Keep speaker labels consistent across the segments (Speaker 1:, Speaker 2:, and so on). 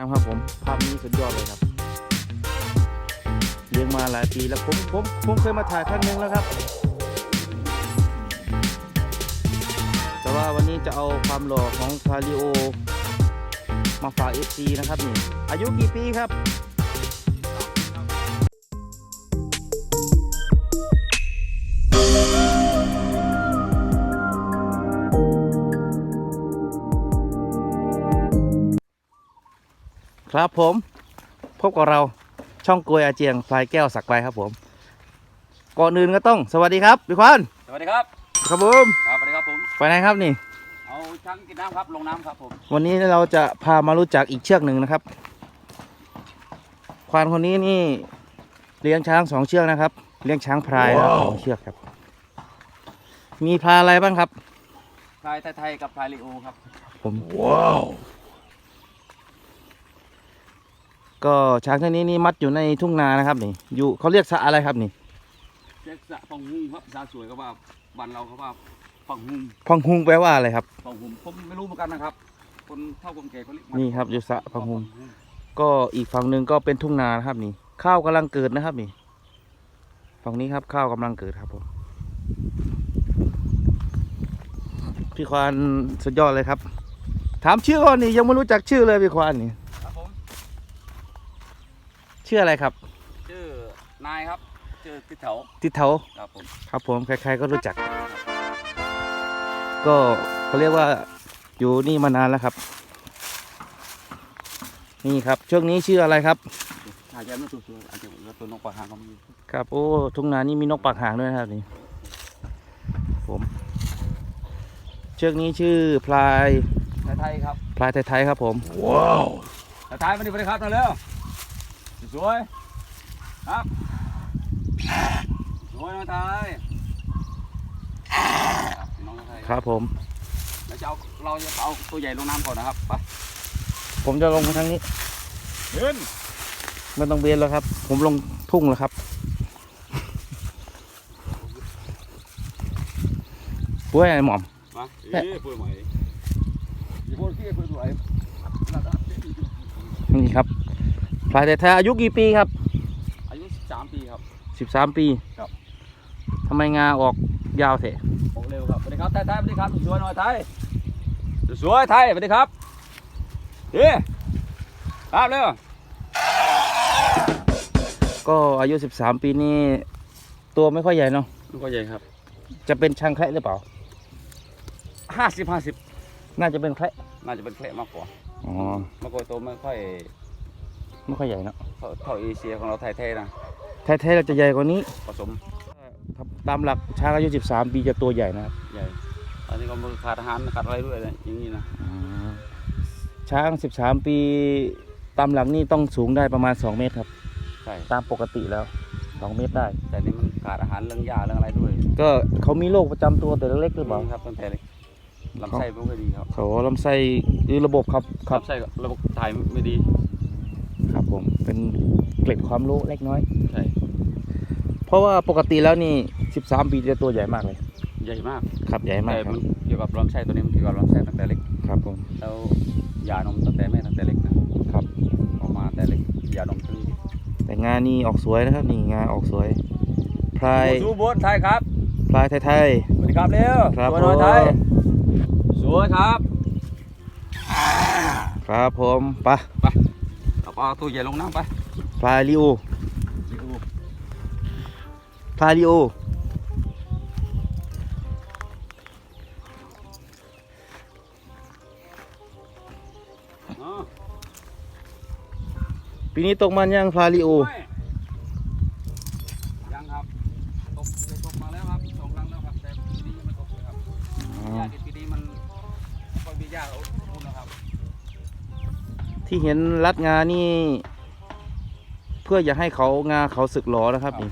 Speaker 1: ครับผมภาพนี้สุดยอดเลยครับเลี้ยงมาหลายปีแล้วผมผมผมเคยมาถ่ายครั้งหนึงแล้วครับ แต่ว่าวันนี้จะเอาความหล่อของคาริโอ มาฝาก FC นะครับนี่อายุกี่ปีครับ ครับผมพบกับเราช่องกลวยอาเจียงพลายแก้วสักไว้ครับผม ก่อนอื่นก็ต้องสวัสดีครับพี่ควัน
Speaker 2: สวัสดีครับ
Speaker 1: ครับผม
Speaker 2: ครับสวัสดีครับผม
Speaker 1: ไปไหนครับนี่
Speaker 2: เอาช้างกินน้ำครับลงน้ำครับผม
Speaker 1: วันนี้เราจะพามารู้จักอีกเชือกหนึ่งนะครับ ควานคนนี้นี่เลี้ยงช้างสองเชือกนะครับ เลี้ยงช้างพลายนะครับสองเชือกครับ มีพลายอะไรบ้างครับ
Speaker 2: พลายไทยๆกับพลายลิโอครับ
Speaker 1: ผมว้าว ก็ช้างตัวนี้นี่มัดอยู่ในทุ่งนานะครับนี่ อยู่เขาเรียกสระอะไรครับนี่
Speaker 2: เจ๊กสะปองหุงครับชาสวยก็ว่าบ้านเราเขาว่าปองหุง
Speaker 1: พังหุงแปลว่าอะไรครับ
Speaker 2: ปองหุงผมไม่รู้เหมือนกันนะครับ คนเท่าคนแก่เขาเรียกมั
Speaker 1: นี่ครับอยู่สระพังหุงก็อีกฝั่งหนึ่งก็เป็นทุ่งนานะครับนี่ ข้าวกำลังเกิดนะครับนี่ ฝั่งนี้ครับข้าวกำลังเกิดครับผมพี่ควานสุดยอดเลยครับ ถามชื่อก่อนนี่ยังไม่รู้จักชื่อเลยพี่ควานนี่
Speaker 2: ครับผม
Speaker 1: ชื่ออะไรครับ
Speaker 2: ชื่อนายครับชื่อติดแถว
Speaker 1: ทิศเทา
Speaker 2: ครับผม
Speaker 1: ครับผมใครๆก็รู้จัก ก็เขาเรียกว่าอยู่นี่มานานแล้วครับ นี่ครับช่วงนี้ชื่ออะไรครับ
Speaker 2: อาจจะไม่ตัวตัวอาจจะแล้วตัวนกปลาหางก็มี
Speaker 1: ครับโอ้ทุ่งนานี่มีนกปากหางด้วยนะครับนี่ผมเชือกนี้ชื่อพลาย
Speaker 2: ไทยๆครับ
Speaker 1: พลายไทยๆครับผม
Speaker 2: ไทยๆมาดิมาดิครับมาเร็ว สวยครับสวยน้องไทยครับน้องไทย
Speaker 1: ครับผม
Speaker 2: เราจะเอาเราจะเอาตัวใหญ่ลงน้ำก่อนนะครับไป
Speaker 1: ผมจะลงมาทางนี้
Speaker 2: เดิน
Speaker 1: ไม่ต้องเบียนแล้วครับ ผมลงทุ่งแล้วครับปุ้ยไอ้หมอม
Speaker 2: มาเอ้ยเปิดใหม่อย่าพูดขี้เปิดใหม่
Speaker 1: นี่ครับ พลายไทยๆอายุกี่ปีครับ
Speaker 2: อายุ 13 ปีครับ
Speaker 1: สิบสามปี
Speaker 2: ครับ
Speaker 1: ทำไมงาออกยาวเถอะ
Speaker 2: ออกเร็วครับสวัสดีครับไทยไทยสวัสดีครับสวยหน่อยไทยสวยไทยสวัสดีครับเฮ้ครับเร็ว
Speaker 1: ก็อายุสิบสามปีนี่ตัวไม่ค่อยใหญ่เนาะ
Speaker 2: ลูกก็ใหญ่ครับ
Speaker 1: จะเป็นช่างแคระหรือเปล่า
Speaker 2: ห้าสิบห้าสิบ
Speaker 1: น่าจะเป็นแคระ
Speaker 2: น่าจะเป็นแคระมากกว่า
Speaker 1: อ๋อ
Speaker 2: มากกว่าตัวไม่ค่อย
Speaker 1: ไม่ค่อยใหญ่เนาะ
Speaker 2: เท่าเท่าเอเชียของเราไทยแท้นะ
Speaker 1: แท้ๆเราจะใหญ่กว่านี้
Speaker 2: ผสม
Speaker 1: ครับตามหลักช้างอายุ 13 ปีจะตัวใหญ่นะครับ
Speaker 2: ใหญ่อันนี้ก็มือขาดอาหารขาดอะไรด้วยนะอย่างนี้นะ
Speaker 1: ช้าง 13 ปีตามหลักนี่ต้องสูงได้ประมาณ 2 เมตรครับ
Speaker 2: ใช่
Speaker 1: ตามปกติแล้ว 2 เมตรได้
Speaker 2: แต่นี่มันขาดอาหารเรื่องหญ้าเรื่องอะไรด้วย
Speaker 1: ก็เขามีโรคประจำตัวแต่เล็กๆหรือเปล่า
Speaker 2: ครับตั้งแต่เล็กลำไส้ไม่ค่อยดีครับ
Speaker 1: เขาลำไส้หรือระบบครับครับ
Speaker 2: ลำไส้ก็ระบบถ่ายไม่ดี
Speaker 1: ครับ ผมเป็นเกร็ดความรู้เล็กน้อย
Speaker 2: ใช่
Speaker 1: เพราะว่าปกติแล้วนี่ 13 ปีจะตัวใหญ่มากเลย
Speaker 2: ใหญ่มาก
Speaker 1: ครับใหญ่มาก
Speaker 2: แต่
Speaker 1: ครั
Speaker 2: มั
Speaker 1: บ
Speaker 2: นเกี่ยวกับลำไส้ตัวนี้มันเกี่ยวกับลำไส้ตั้งแต่เล็ก
Speaker 1: ครับผม
Speaker 2: แล้วยานมตั้งแต่แม่ตั้งแต่เล็กนะครับ ออกมาแต่เล็กยานมถึง
Speaker 1: แต่งานนี่ออกสวยนะครับนี่งานออกสวยพลาย
Speaker 2: สู้บนไทยครับ
Speaker 1: พลายไทย
Speaker 2: สวัสดีครับเร็ว
Speaker 1: ครับ
Speaker 2: สวยหน่อย
Speaker 1: ผม
Speaker 2: ไทยสวยครับ
Speaker 1: ๆ ครับผมไปะ
Speaker 2: เอาเอาตัวใหญ่ลงน้ำไป
Speaker 1: พลายลิโอพลายลิโอ
Speaker 2: อ๋อ
Speaker 1: ปีนี้ตกมันยังพลายลิโอ
Speaker 2: เห็นรั
Speaker 1: ดงานี่ เพื่ออย่าให้เขางาเขาสึกหรอนะครับนี่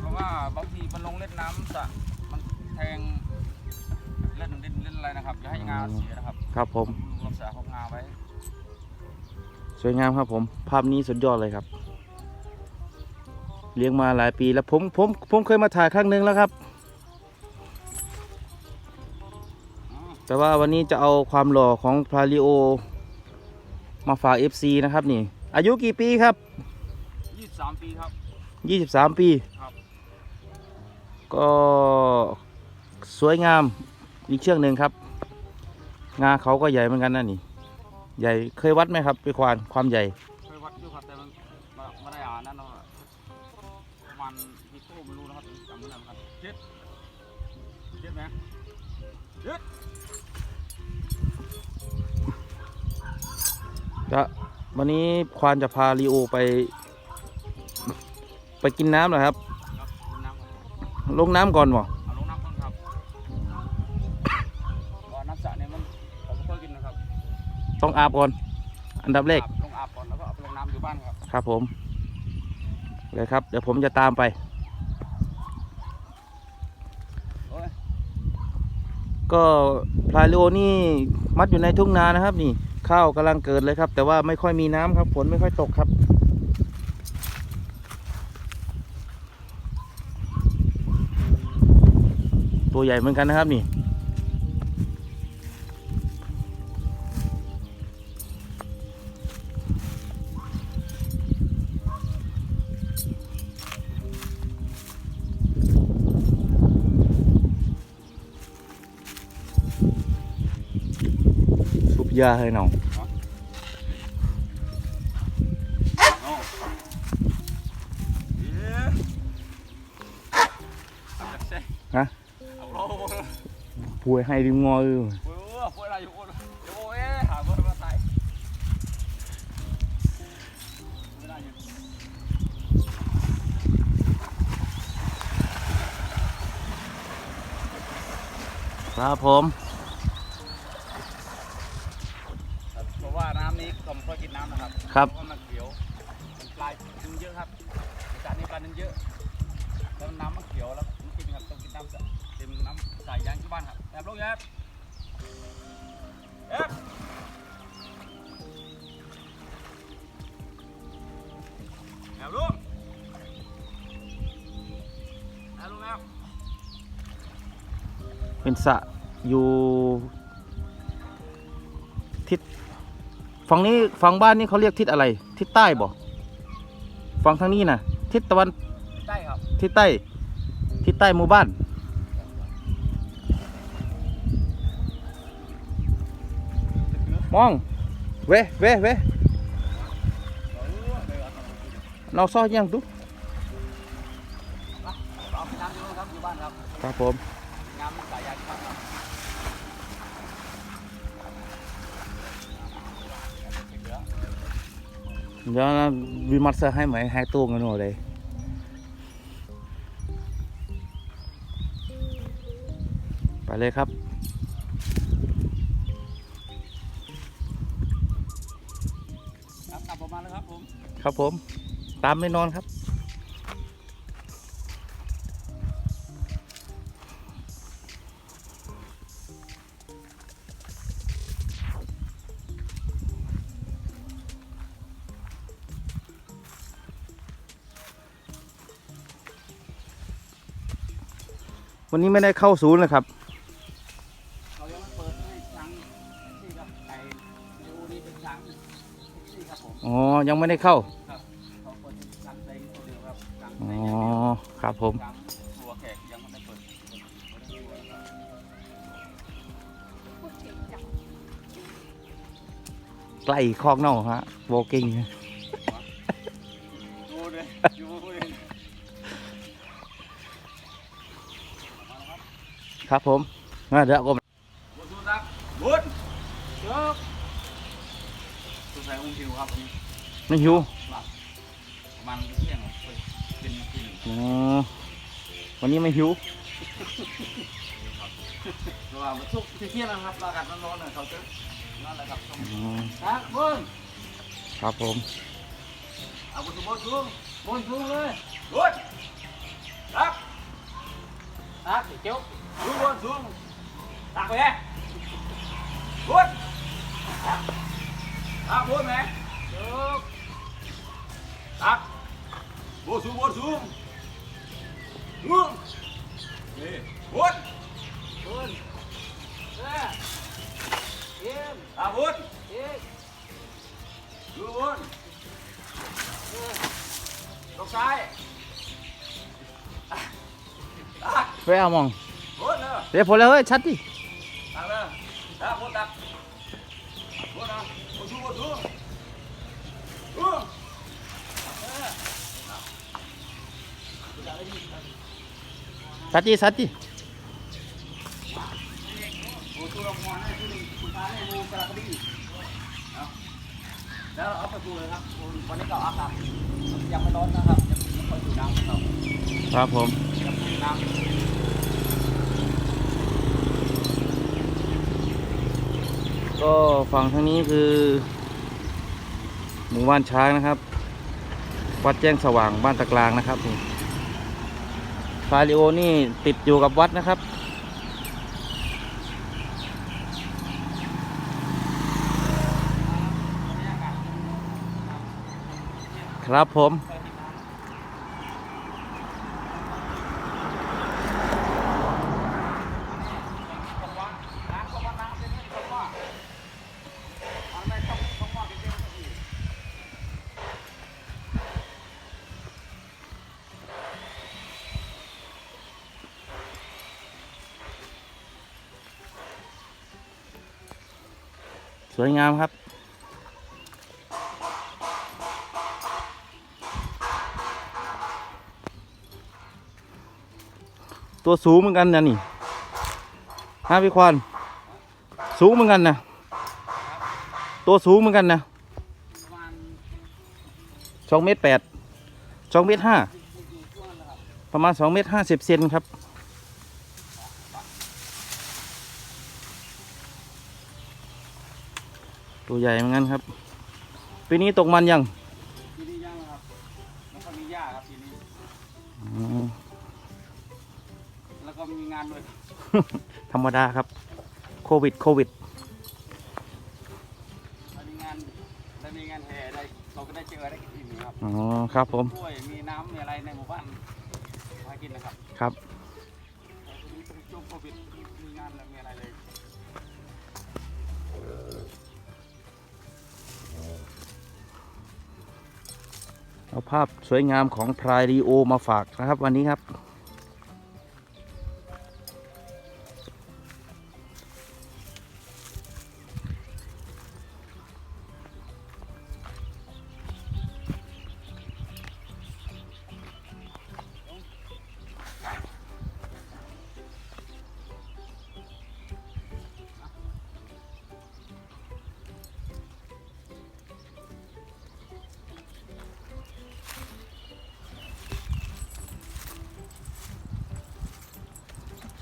Speaker 2: เพราะว่าบางทีมันลงเล่นน้ำสระมันแทงเล่นดินเล่นอะไรนะครับอย่าให้งาเสียนะครับ
Speaker 1: ครับผม
Speaker 2: รักษาของงาไว้
Speaker 1: สวยงามครับผม ภาพนี้สุดยอดเลยครับ เลี้ยงมาหลายปีแล้วผมผมผมเคยมาถ่ายครั้งหนึ่งแล้วครับ
Speaker 2: อ๋อ
Speaker 1: แต่ว่าวันนี้จะเอาความหล่อของพลาริโอ มาฝาก FC นะครับนี่ อายุกี่ปีครับ
Speaker 2: 23 ปีครับ
Speaker 1: 23 ปี
Speaker 2: ครับ
Speaker 1: ก็สวยงามอีกเชือกหนึ่งครับ งาเขาก็ใหญ่เหมือนกันนะนี่ ใหญ่เคยวัดไหมครับไปควานความใหญ่
Speaker 2: จะ
Speaker 1: วันนี้ควานจะพาลีโอไป ไปกินน้ำเหรอครับ
Speaker 2: ลงน้ำ
Speaker 1: ก่อนบ่ต้องอาบก่อน อันดับแรก
Speaker 2: อาบลงอาบก่อนแล้วก็เอาไปลงน้ำอยู่บ้านครับ
Speaker 1: ครับผมเลยครับ เดี๋ยวผมจะตามไปก็พลายลีโอนี่มัดอยู่ในทุ่งนานะครับนี่ ข้าวกำลังเกิดเลยครับ แต่ว่าไม่ค่อยมีน้ำครับฝนไม่ค่อยตกครับ ตัวใหญ่เหมือนกันนะครับนี่
Speaker 2: da hơi nồng hả vui hay đi ngôi rồi Ba phôm
Speaker 1: ครับ
Speaker 2: แล้วก็มันเขียวปลายนึงเยอะครับสระนี้ปลานึงเยอะแล้วน้ำมันเขียวแล้วมันกินครับต้องกินน้ำสเต็มน้ำสายยางที่บ้านครับแอบลูกแอบแอบแอบลูกแอบลูกแอบ
Speaker 1: เป็นสะอยู่ ฝั่งนี้ฝั่งบ้านนี่เขาเรียกทิศอะไร ทิศใต้บ่ฝั่งทางนี้นะทิศตะวัน
Speaker 2: ใต้ครับ
Speaker 1: ทิศใต้ทิศใต้หมู่บ้าน มอง เว้เว้เว้นอกซอยยัง
Speaker 2: ดูครับ
Speaker 1: ผม giờ vì mặt sợ hai mấy hai tuồng nó ở đây phải lên khắp ครับ
Speaker 2: ผม
Speaker 1: ตามไม่นอนครับ วันนี้ไม่ได้เข้าศูนย์เลครับ
Speaker 2: เรายังไม่เปิดให้ช้างที่นี่ที่ครับผ
Speaker 1: อ๋อยังไม่ได้เข้า
Speaker 2: คอ้ครับ
Speaker 1: อ๋อครับผม
Speaker 2: ช้ก่
Speaker 1: ใกล้คอกน่าฮะโบกิง ครับผมมาเดี๋ยวกม
Speaker 2: บุญักบุญเชืสงสัยคงหิวครับวันนี้
Speaker 1: ไม่หิว
Speaker 2: หลับเที่ยงเป็นกิน
Speaker 1: วันนี้ไม่หิว
Speaker 2: ระว่างวันศุกที่เที่ยงนะครับอากาศร้อนๆหน่อยเขาจะนั่นแหละครับครับบุญ
Speaker 1: ครับผม
Speaker 2: เอาบุญสุบสูงบุญสูเลยบุญครับครับเจ้า xuống luôn xuống tạc về. Bốn tạc bốn mẹ được. Tạc bốn xuống bốn xuống. Ngưỡng bốn bốn ba yên. Tạc bốn yên. Đưa bốn đọc sai Vẽ mong เดี๋
Speaker 1: ยวพอแล้วเฮ้ยชัดดิ
Speaker 2: ตักเลยตักโคตรตักโคตรนะโคตรชูโคตรชูเออ
Speaker 1: ชัดดิชัดดิ
Speaker 2: โอ้ตัวละครให้ตัวหนึ่งคุณตาให้งูกระดิ่งเอาแล้วเอาไปปลูกเลยครับวันนี้ก็อากาศยังไม่ร้อนนะครับยังไม่ค่อยอยู่น้ำครับ
Speaker 1: ครับผม
Speaker 2: ยังมีน้ำ
Speaker 1: ก็ฝั่งทางนี้คือหมู่บ้านช้างนะครับ วัดแจ้งสว่างบ้านตะกลางนะครับนี่ฟาริโอนี่ติดอยู่กับวัดนะครับ ครับผม สวยงามครับ ตัวสูงเหมือนกันนะนี่ฮะพี่ควานสูงเหมือนกันนะตัวสูงเหมือนกันนะสองเมตรแปดสองเมตรห้าประมาณสองเมตรห้าสิบเซนครับ ตัวใหญ่เหมือนกันครับ ปีนี้ตกมันยัง
Speaker 2: ทีนี้ย่างนะครับแล้วก็มีหญ้าครับทีนี้
Speaker 1: อืม
Speaker 2: แล้วก็มีงานด้วย
Speaker 1: ธรรมดาครับ โควิดโควิด
Speaker 2: แล้วมีงานแล้วมีงานแห่ได้เราก็ได้เจอได้กินอิ่มครับ
Speaker 1: อ๋อครับผม
Speaker 2: กล้วยมีน้ำมีอะไรในหมู่บ้านมากินนะครับ
Speaker 1: ครับ
Speaker 2: แล้วทีนี้เป็นช่วงโควิดมีงานแล้วมีอะไรเลย
Speaker 1: เอาภาพสวยงามของพรายรีโอมาฝากนะครับ วันนี้ครับ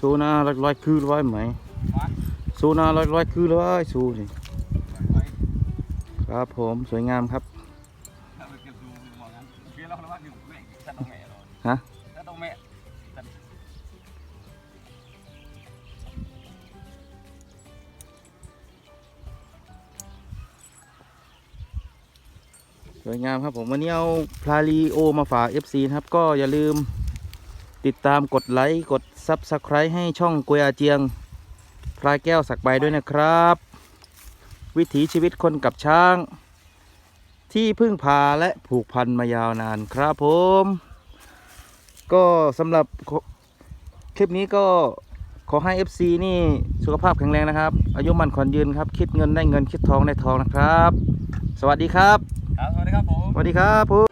Speaker 1: สูน่าลอยลอยคือร้อยไหม
Speaker 2: หวาน
Speaker 1: สูนาลอยลอยคือร้อยสูนี่ครับผมสวยงามครับฮะสวยงามครับผมวันนี้เอาพลารีโอมาฝาก FC นะครับ ก็อย่าลืม ติดตามกดไลค์กด Subscribe ให้ช่องกวยอาเจียง พลายแก้วสักใบด้วยนะครับ วิถีชีวิตคนกับช้าง ที่พึ่งพาและผูกพันมายาวนานครับผม ก็สำหรับคลิปนี้ก็ขอให้ FC นี่สุขภาพแข็งแรงนะครับ อายุมันขวัญยืนครับ คิดเงินได้เงินคิดทองได้ทองนะครับ สวัสดีครับ
Speaker 2: ครับ สวัสดีครับผม
Speaker 1: สวัสดีครับผม